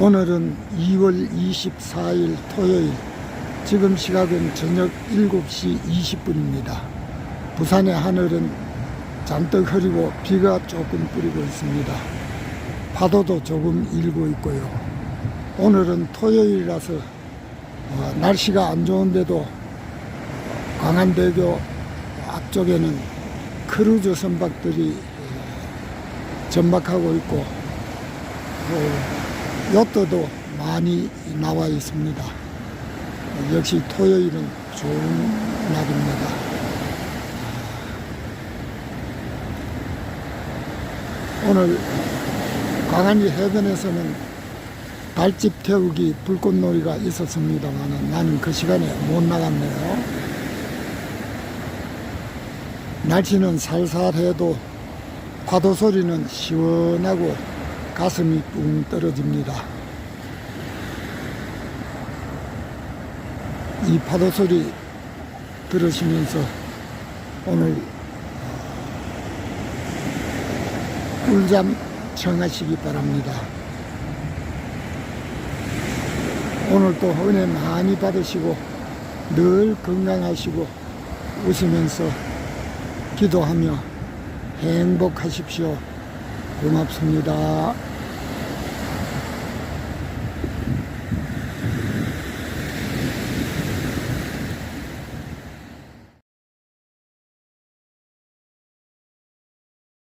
오늘은 2월 24일 토요일 지금 시각은 저녁 7시 20분입니다. 부산의 하늘은 잔뜩 흐리고 비가 조금 뿌리고 있습니다. 파도도 조금 일고 있고요. 오늘은 토요일이라서 어, 날씨가 안 좋은데도 광안대교 앞쪽에는 크루즈 선박들이 어, 전박하고 있고 또 요트도 많이 나와 있습니다. 어, 역시 토요일은 좋은 날입니다. 오늘 광안리 해변에서는 달집 태우기 불꽃놀이가 있었습니다만 나는 그 시간에 못 나갔네요. 날씨는 살살해도 파도 소리는 시원하고 가슴이 뿡 떨어집니다. 이 파도 소리 들으시면서 오늘 꿀잠 청하시기 바랍니다. 오늘도 은혜 많이 받으시고 늘 건강하시고 웃으면서 기도하며 행복하십시오. 고맙습니다.